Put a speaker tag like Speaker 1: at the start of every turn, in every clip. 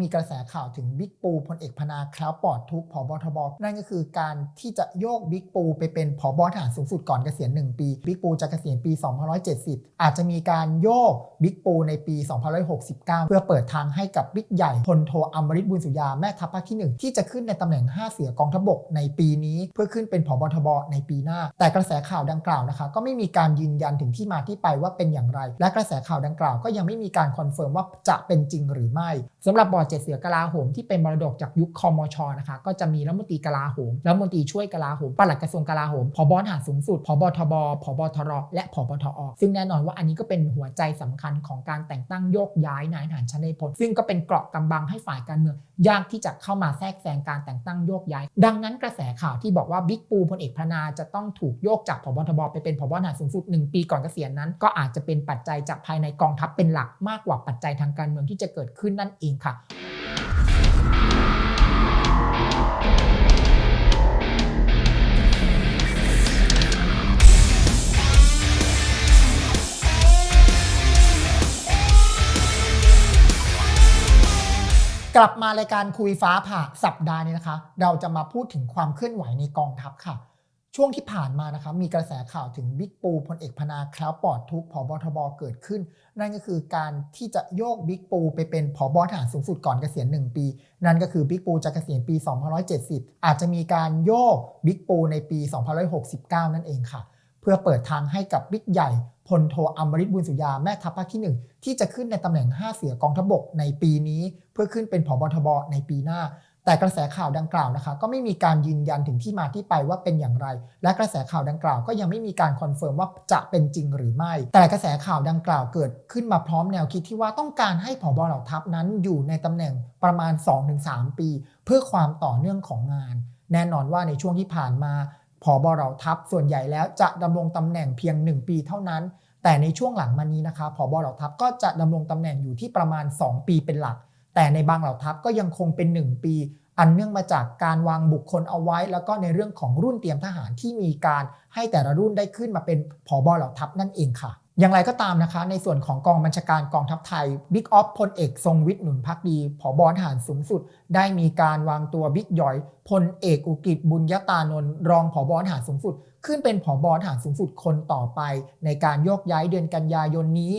Speaker 1: มีกระแสข่าวถึงบิ๊กปูพลเอกพนาคล้าวปลอดทุกข์ผบทบนั่นก็คือการที่จะโยกบิ๊กปูไปเป็นผบทหารสูงสุดก่อนเกษียณ1 ปีบิ๊กปูจะเกษียณปี 2570 อาจจะมีการโยกบิ๊กปูในปี 2569 เพื่อเปิดทางให้กับบิ๊กใหญ่พลโทอมริตบุญสุยาแม่ทัพภาคที่ 1 ที่จะขึ้นในตำแหน่ง 5 เสือกองทัพบกในปีนี้ เพื่อขึ้นเป็นผบทบในปีหน้า แต่กระแสข่าวดังกล่าวนะคะ ก็ไม่มีการยืนยันถึงที่มาที่ไปว่าเป็นอย่างไร และกระแสข่าวดังกล่าวก็ยังไม่มีการคอนเฟิร์มว่าจะเป็นจริงหรือไม่สำหรับบอร์ดเจ็ดเสือกลาโหมที่เป็นมรดกจากยุคคอมชนะคะก็จะมีรัฐมนตรีกลาโหมรัฐมนตรีช่วยกลาโหมปลัดกระทรวงกลาโหมผบทหารสูงสุดผบทบผบทรและผบทอซึ่งแน่นอนว่าอันนี้ก็เป็นหัวใจสำคัญของการแต่งตั้งโยกย้ายนายทหารชั้นในพลซึ่งก็เป็นเกราะกำบังให้ฝ่ายการเมืองยากที่จะเข้ามาแทรกแซงการแต่งตั้งโยกย้าย ดังนั้นกระแสข่าวที่บอกว่าบิ๊กปูพลเอกพนาจะต้องถูกโยกจากผบทบไปเป็นผบทหารสูงสุด 1 ปีก่อนเกษียณนั้น ก็อาจจะเป็นปัจจัยจากภายในกองทัพเป็นหลักมากกว่าปัจจัยทางการเมืองที่จะเกิดขึ้นนั่นเองค่ะกลับมารายการคุยฟ้าผ่าสัปดาห์นี้นะคะ เราจะมาพูดถึงความเคลื่อนไหวในกองทัพค่ะ ช่วงที่ผ่านมานะคะมีกระแสข่าวถึงบิ๊กปูพลเอกพนาคล้าวปลอดทุกผบทบเกิดขึ้น นั่นก็คือการที่จะโยกบิ๊กปูไปเป็นผบทหารสูงสุดก่อนเกษียณ1 ปี นั่นก็คือบิ๊กปูจะเกษียณปี 2570 อาจจะมีการโยกบิ๊กปูในปี 2569 นั่นเองค่ะ เพื่อเปิดทางให้กับบิ๊กใหญ่พลโทอมริตบุญสุยาแม่ทัพภาคที่ 1 ที่จะขึ้นในตำแหน่ง 5 เสือกองทัพบกในปีนี้ เพื่อขึ้นเป็นผบทบในปีหน้า แต่กระแสข่าวดังกล่าวนะคะก็ไม่มีการยืนยันถึงที่มาที่ไปว่าเป็นอย่างไร และกระแสข่าวดังกล่าวก็ยังไม่มีการคอนเฟิร์มว่าจะเป็นจริงหรือไม่ แต่กระแสข่าวดังกล่าวเกิดขึ้นมาพร้อมแนวคิดที่ว่าต้องการให้ผบเหล่าทัพนั้นอยู่ในตำแหน่งประมาณ 2-3 ปี เพื่อความต่อเนื่องของงาน แน่นอนว่าในช่วงที่ผ่านมาผบเหล่าทัพส่วนใหญ่แล้วจะดำรงตำแหน่งเพียง 1 ปีเท่านั้น แต่ในช่วงหลังมานี้นะคะผบเหล่าทัพก็จะดำรงตำแหน่งอยู่ที่ประมาณ 2 ปีเป็นหลัก แต่ในบางเหล่าทัพก็ยังคงเป็น 1 ปี อันเนื่องมาจากการวางบุคคลเอาไว้ แล้วก็ในเรื่องของรุ่นเตรียมทหารที่มีการให้แต่ละรุ่นได้ขึ้นมาเป็นผบเหล่าทัพนั่นเองค่ะ อย่างไรก็ตามนะคะ ในส่วนของกองบัญชาการกองทัพไทยบิ๊กออฟพลเอกทรงวิทย์หนุนพักดีผบทหารสูงสุด ได้มีการวางตัวบิ๊กหยอยพลเอกอุกิจบุญยตานนท์รองผบทหารสูงสุด ขึ้นเป็นผบทหารสูงสุดคนต่อไป ในการโยกย้ายเดือนกันยายนนี้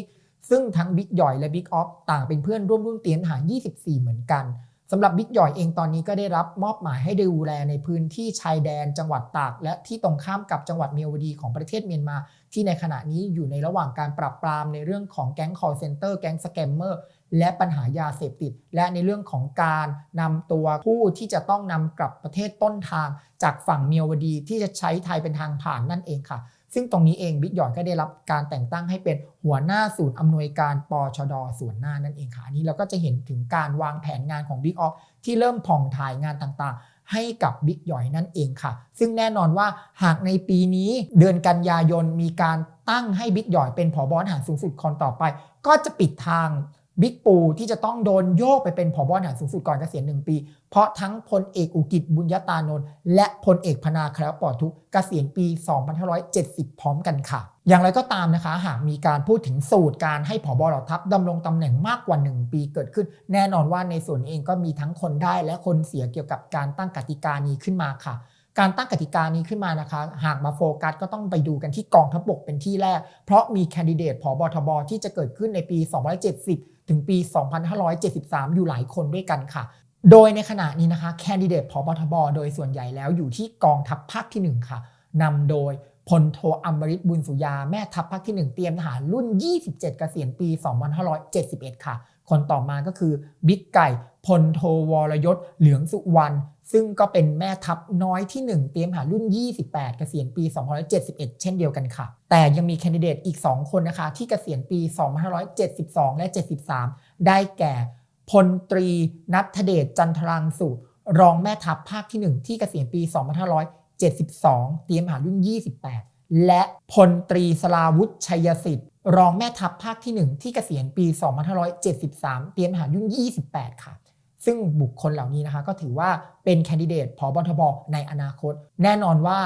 Speaker 1: ซึ่งทั้งบิ๊กหยอยและบิ๊กออฟต่างเป็นเพื่อนร่วมรุ่นเตรียมทหาร 24 เหมือนกัน สำหรับบิ๊กหยอยเองตอนนี้ก็ได้รับมอบหมายให้ดูแลในพื้นที่ชายแดนจังหวัดตาก และที่ตรงข้ามกับจังหวัดเมียวดีของประเทศเมียนมา ที่ในขณะนี้อยู่ในระหว่างการปรับปรามในเรื่องของแก๊ง call center แก๊งสแกมเมอร์และปัญหายาเสพติด และในเรื่องของการนำตัวผู้ที่จะต้องนำกลับประเทศต้นทาง จากฝั่งเมียวดีที่จะใช้ไทยเป็นทางผ่านนั่นเองค่ะ ซึ่งตรงนี้เองบิ๊กหยอยก็ได้รับการแต่งตั้งให้เป็นหัวหน้าศูนย์อำนวยการปชดส่วนหน้านั่นเองค่ะอันนี้เราก็จะเห็นถึงการวางแผนงานของบิ๊กออฟที่เริ่มผ่องถ่ายงานต่างๆ ให้กับบิ๊กหยอยนั่นเองค่ะ ซึ่งแน่นอนว่าหากในปีนี้เดือนกันยายนมีการตั้งให้บิ๊กหยอยเป็นผบทหารสูงสุดคนต่อไป ก็จะปิดทาง บิ๊กปูที่จะต้องโดนโยกไปเป็นผบทหารสูงสุดก่อนเกษียณ1ปี เพราะทั้งพลเอกอุกิจบุญยตานนท์และพลเอกพนาแคล้วปอดทุกเกษียณปี 2570 พร้อมกันค่ะ อย่างไรก็ตามนะคะ หากมีการพูดถึงสูตรการให้ผบเหล่าทัพดำรงตำแหน่งมากกว่า 1 ปีเกิดขึ้น แน่นอนว่าในส่วนเองก็มีทั้งคนได้และคนเสียเกี่ยวกับการตั้งกติกานี้ขึ้นมาค่ะการตั้งกติกานี้ขึ้นมานะคะ หากมาโฟกัสก็ต้องไปดูกันที่กองทัพบกเป็นที่แรก เพราะมีแคนดิเดตผบทบที่จะเกิดขึ้นในปี 270 ถึงปี 2573 อยู่หลายคนด้วยกันค่ะ โดยในขณะนี้นะคะ แคนดิเดตผบทบ โดยส่วนใหญ่แล้วอยู่ที่กองทัพภาคที่ 1 ค่ะนำโดยพลโทอมริตบุญสุยา แม่ทัพภาคที่ 1 เตรียมทหารรุ่น 27 เกษียณปี 2571 ค่ะ คนต่อมาก็คือบิ๊กไก่พลโทวรยศเหลืองสุวรรณซึ่งก็เป็นแม่ทัพน้อยที่ 1 เตรียมหารุ่น 28 เกษียณปี 2571 เช่นเดียวกันค่ะ แต่ยังมีแคนดิเดตอีก 2 คนนะคะ ที่เกษียณปี 2572 และ 73 ได้แก่พลตรีนัทเดชจันทรังสุรองแม่ทัพภาคที่ 1 ที่เกษียณปี 2572 เตรียมหารรุ่น 28 และพลตรีสลาวุฒิชัยสิทธิ์ รองแม่ทัพภาคที่ 1 ที่เกษียณปี 2573 เตรียมทหารรุ่น28 ค่ะ ซึ่งบุคคลเหล่านี้นะคะ ก็ถือว่าเป็นแคนดิเดตผบทบในอนาคต แน่นอนว่า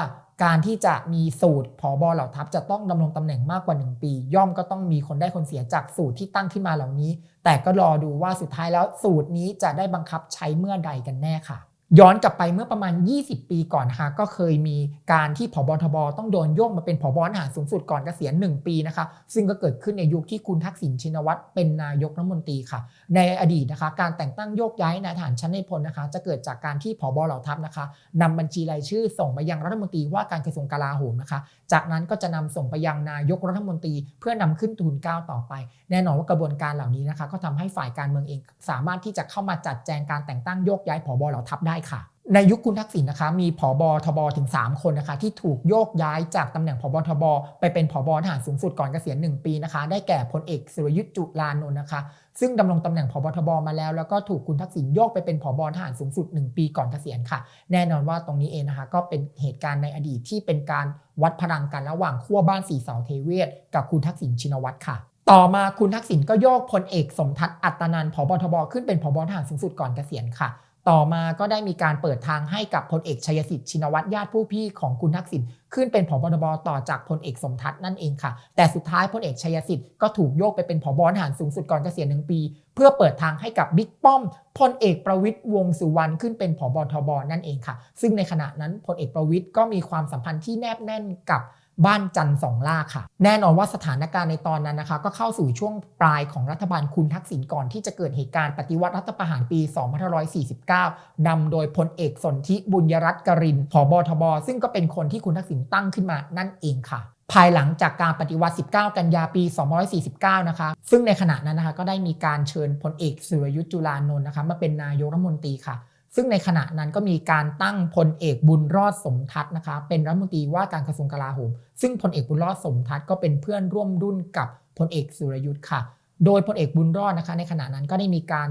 Speaker 1: การที่จะมีสูตรผอบอเหล่าทัพจะต้องดำรงตำแหน่งมากกว่า 1 ปี ย่อมก็ต้องมีคนได้คนเสียจากสูตรที่ตั้งขึ้นมาเหล่านี้ แต่ก็รอดูว่าสุดท้ายแล้วสูตรนี้จะได้บังคับใช้เมื่อใดกันแน่ค่ะ ย้อนกลับไปเมื่อประมาณ 20 ปีก่อนนะคะก็เคยมีการที่ผบทบต้องโดนโยกมาเป็นผบทหารสูงสุดก่อนเกษียณ1 ปีนะคะ ซึ่งก็เกิดขึ้นในยุคที่คุณทักษิณชินวัตรเป็นนายกรัฐมนตรีค่ะ ในอดีตนะคะ การแต่งตั้งโยกย้ายนายทหารชั้นในพลนะคะ จะเกิดจากการที่ผบเหล่าทัพนะคะนำบัญชีรายชื่อส่งไปยังรัฐมนตรีว่าการกระทรวงกลาโหมนะคะ จากนั้นก็จะนำส่งไปยังนายกรัฐมนตรี เพื่อนำขึ้นทูลเกล้าต่อไป แน่นอนว่ากระบวนการเหล่านี้นะคะ ก็ทำให้ฝ่ายการเมืองเอง สามารถที่จะเข้ามาจัดแจงการแต่งตั้งโยกย้ายผบเหล่าทัพได้ค่ะ ในยุคคุณทักษิณนะคะ มีผบทบถึง 3 คนนะคะ ที่ถูกโยกย้ายจากตำแหน่งผบทบไปเป็นผบทหารสูงสุดก่อนเกษียณ1ปีนะคะ ได้แก่พลเอกสุรยุทธ์จุลานนท์นะคะ ซึ่งดำรงตำแหน่งผบทบมาแล้ว แล้วก็ถูกคุณทักษิณโยกไปเป็นผบทหารสูงสุด 1 ปีก่อนเกษียณค่ะ แน่นอนว่าตรงนี้เองนะคะ ก็เป็นเหตุการณ์ในอดีตที่เป็นการวัดพลังกันระหว่างขั้วบ้านสีเสาเทเวศกับคุณทักษิณชินวัตรค่ะต่อมาคุณทักษิณก็โยกพลเอกสมทัศน์อัตนันท์ผบทบ ขึ้นเป็นผบทหารสูงสุดก่อนเกษียณค่ะ ต่อมาก็ได้มีการเปิดทางให้กับพลเอกชัยสิทธิ์ชินวัตรญาติผู้พี่ของคุณทักษิณขึ้นเป็นผบทบต่อจากพลเอกสมทัศน์นั่นเองค่ะ แต่สุดท้ายพลเอกชัยสิทธิ์ก็ถูกโยกไปเป็นผบทหารสูงสุดก่อนเกษียณหนึ่งปี เพื่อเปิดทางให้กับบิ๊กป้อมพลเอกประวิตยวงสุวรรณขึ้นเป็นผบทบนั่นเองค่ะ ซึ่งในขณะนั้นพลเอกประวิตยก็มีความสัมพันธ์ที่แนบแน่นกับ บ้านจันทร์สองล่าค่ะ แน่นอนว่าสถานการณ์ในตอนนั้นนะคะ ก็เข้าสู่ช่วงปลายของรัฐบาลคุณทักษิณก่อนที่จะเกิดเหตุการณ์ปฏิวัติรัฐประหารปี2549นำโดยพลเอกสนธิบุญยรัตน์กรินผบทบ ซึ่งก็เป็นคนที่คุณทักษิณตั้งขึ้นมานั่นเองค่ะภายหลังจากการปฏิวัติ 19 กันยาปี2549 นะคะ ซึ่งในขณะนั้นนะคะ ก็ได้มีการเชิญพลเอกสุรยุทธ์จุลานนท์นะคะ มาเป็นนายกรัฐมนตรีค่ะ ซึ่งในขณะนั้นก็มีการตั้งพลเอกบุญรอดสมทัศน์นะคะ เป็นรัฐมนตรีว่าการกระทรวงกลาโหม ซึ่งพลเอกบุญรอดสมทัศน์ก็เป็นเพื่อนร่วมรุ่นกับพลเอกสุรยุทธ์ค่ะ โดยพลเอกบุญรอดนะคะ ในขณะนั้นก็ได้มีการ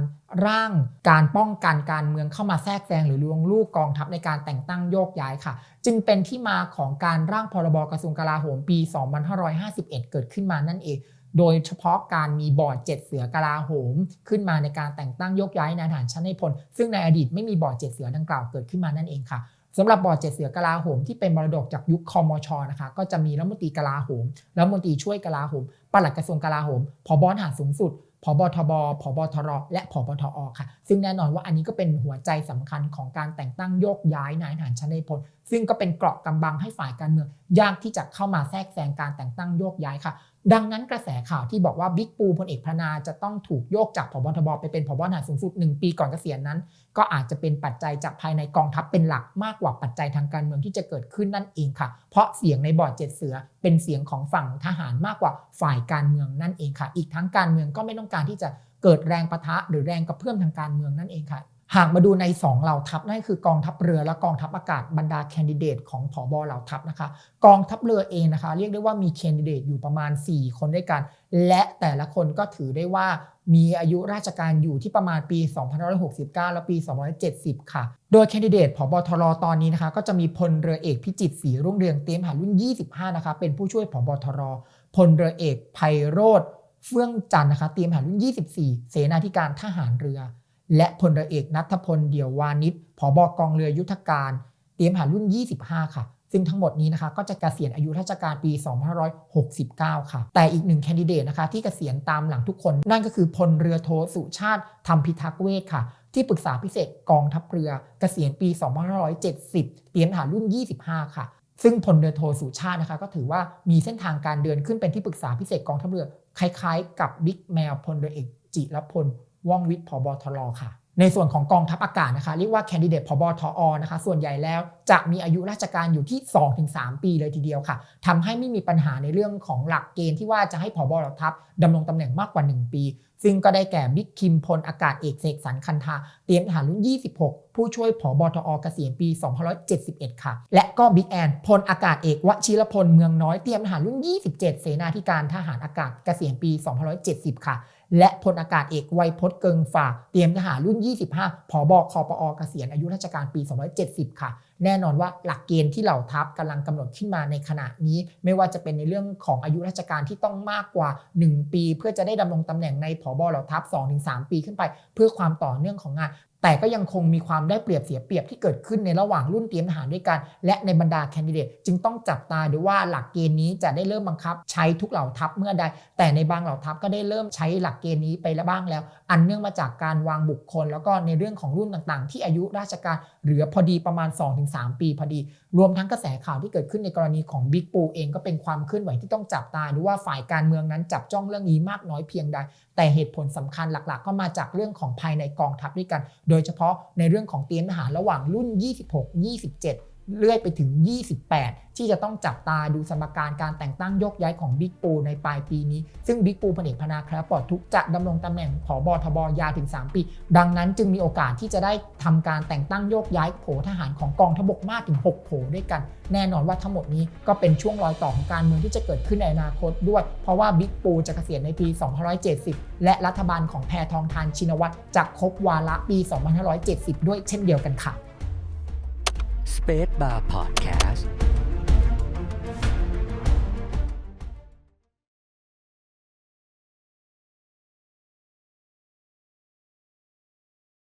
Speaker 1: ร่างการป้องกันการเมืองเข้ามาแทรกแซงหรือลวงลูกกองทัพในการแต่งตั้งโยกย้ายค่ะ จึงเป็นที่มาของการร่างพรบกระทรวงกลาโหมปี 2551 เกิดขึ้นมานั่นเอง โดยเฉพาะการมีบอร์ดเจ็ดเสือกลาโหม ขึ้นมาในการแต่งตั้งยกย้ายนายทหารชั้นในพล ซึ่งในอดีตไม่มีบอร์ดเจ็ดเสือดังกล่าวเกิดขึ้นมานั่นเองค่ะสำหรับบอร์ดเจ็ดเสือกลาโหมที่เป็นมรดกจากยุคคอมชนะคะก็จะมีรัฐมนตรีกลาโหมรัฐมนตรีช่วยกลาโหมปลัดกระทรวงกลาโหมผบทหารสูงสุด ผบทบผบทร และผบทอค่ะ ซึ่งแน่นอนว่าอันนี้ก็เป็นหัวใจสำคัญของการแต่งตั้งโยกย้ายนายทหารชั้นในพล ซึ่งก็เป็นเกราะกำบังให้ฝ่ายการเมือง ยากที่จะเข้ามาแทรกแซงการแต่งตั้งโยกย้ายค่ะ ดังนั้นกระแสข่าวที่บอกว่าบิ๊กปูพลเอกพนาจะต้องถูกโยกจากผบทบไปเป็นผบทหารสูงสุด1ปีก่อนเกษียณนั้น ก็อาจจะเป็นปัจจัยจากภายในกองทัพเป็นหลักมากกว่าปัจจัยทางการเมืองที่จะเกิดขึ้นนั่นเองค่ะ เพราะเสียงในบอร์ดเจ็ดเสือ เป็นเสียงของฝั่งทหารมากกว่าฝ่ายการเมืองนั่นเองค่ะ อีกทั้งการเมืองก็ไม่ต้องการที่จะเกิดแรงประทะหรือแรงกระเพื่อมทางการเมืองนั่นเองค่ะ หากมาดูใน 2เหล่าทัพนั่นคือกองทัพเรือและกองทัพอากาศบรรดาแคนดิเดตของผอบอเหล่าทัพนะคะ กองทัพเรือเองนะคะ เรียกได้ว่ามีแคนดิเดตอยู่ประมาณ 4 คนด้วยกัน และแต่ละคนก็ถือได้ว่ามีอายุราชการอยู่ที่ประมาณปี 2569 และปี 2570 ค่ะ โดยแคนดิเดตผบทรตอนนี้นะคะ ก็จะมีพลเรือเอกพิจิตรศรีรุ่งเรืองเตรียมหารุ่น 25 นะคะ เป็นผู้ช่วยผบทรพลเรือเอกไพโรธเฟื่องจันนะคะ เตรียมหารุ่น 24 เสนาธิการทหารเรือ และพลเรือเอกนัทพลเดี่ยววานิชผบกองเรือยุทธการ เตรียมหารุ่น 25 ค่ะ ซึ่งทั้งหมดนี้นะคะก็จะเกษียณอายุราชการปี 2569 ค่ะ แต่อีกหนึ่งแคนดิเดตนะคะที่เกษียณตามหลังทุกคน นั่นก็คือพลเรือโทสุชาติธรรมพิทักษ์เวทค่ะ ที่ปรึกษาพิเศษกองทัพเรือเกษียณปี 2570 เตรียมหารุ่น 25 ค่ะซึ่งพลเรือโทสุชาตินะคะก็ถือว่ามีเส้นทางการเดินขึ้นเป็นที่ปรึกษาพิเศษกองทัพเรือ คล้ายๆ กับบิ๊กแมวพลเรือเอกจิรพล ว่องวิทย์ผบทรค่ะ ในส่วนของกองทัพอากาศนะคะ เรียกว่าแคนดิเดตผบทอนะคะ ส่วนใหญ่แล้วจะมีอายุราชการอยู่ที่ 2-3 ปีเลยทีเดียวค่ะทำให้ไม่มีปัญหาในเรื่องของหลักเกณฑ์ที่ว่าจะให้ผบเหล่าทัพดำรงตำแหน่งมากกว่า 1 ปี ซึ่งก็ได้แก่บิ๊กคิมพลอากาศเอกเสกสรรคันธาเตรียมทหารรุ่น 26 ผู้ช่วยผบทอเกษียณปี2571 ค่ะ และก็บิ๊กแอนพลอากาศเอกวชิรพลเมืองน้อยเตรียมทหารรุ่น 27 เสนาธิการทหารอากาศเกษียณปี 2570 ค่ะ และพลอากาศเอกไวยพจน์เกิงฝ่า เตรียมทหารรุ่น 25ผบคอปอเกษียณอายุราชการปี 270 ค่ะ แน่นอนว่าหลักเกณฑ์ที่เหล่าทัพกำลังกำหนดขึ้นมาในขณะนี้ ไม่ว่าจะเป็นในเรื่องของอายุราชการที่ต้องมากกว่า 1 ปี เพื่อจะได้ดำรงตำแหน่งในผบเหล่าทัพ 2-3 ปีขึ้นไป เพื่อความต่อเนื่องของงาน แต่ก็ยังคงมีความได้เปรียบเสียเปรียบที่เกิดขึ้นในระหว่างรุ่นเตรียมทหารด้วยกัน และในบรรดาแคนดิเดตจึงต้องจับตาดูว่าหลักเกณฑ์นี้จะได้เริ่มบังคับ ใช้ทุกเหล่าทัพเมื่อใด แต่ในบางเหล่าทัพก็ได้เริ่มใช้หลักเกณฑ์นี้ไปแล้วบ้างแล้ว อันเนื่องมาจากการวางบุคคล แล้วก็ในเรื่องของรุ่นต่างๆ ที่อายุราชการเหลือพอดีประมาณ 2-3 ปีพอดี รวมทั้งกระแสข่าวที่เกิดขึ้นในกรณีของบิ๊กปูเองก็เป็นความเคลื่อนไหวที่ต้องจับตาดูว่าฝ่ายการเมืองนั้นจับจ้องเรื่องนี้มากน้อยเพียงใด แต่เหตุผลสำคัญหลัก ๆ ก็มาจากเรื่องของภายในกองทัพด้วยกันโดยเฉพาะในเรื่องของเตียมทหารระหว่างรุ่น 26 27 เลื่อยไปถึง 28 ที่จะต้องจับตาดูสมการการแต่งตั้งยกย้ายของบิ๊กปูในปลายปีนี้ ซึ่งบิ๊กปูพลเอกพนาคราปลอดทุกจะดำรงตำแหน่งผบอทบยาวถึง 3 ปี ดังนั้นจึงมีโอกาสที่จะได้ทำการแต่งตั้งโยกย้ายโผทหารของกองทบกมากถึง 6 โผด้วยกัน แน่นอนว่าทั้งหมดนี้ก็เป็นช่วงรอยต่อของการเมืองที่จะเกิดขึ้นในอนาคตด้วย เพราะว่าบิ๊กปูจะเกษียณในปี 2570 และรัฐบาลของแพทองทานชินวัตรจะครบวาระปี 2570 ด้วยเช่นเดียวกันค่ะ
Speaker 2: Space Bar Podcast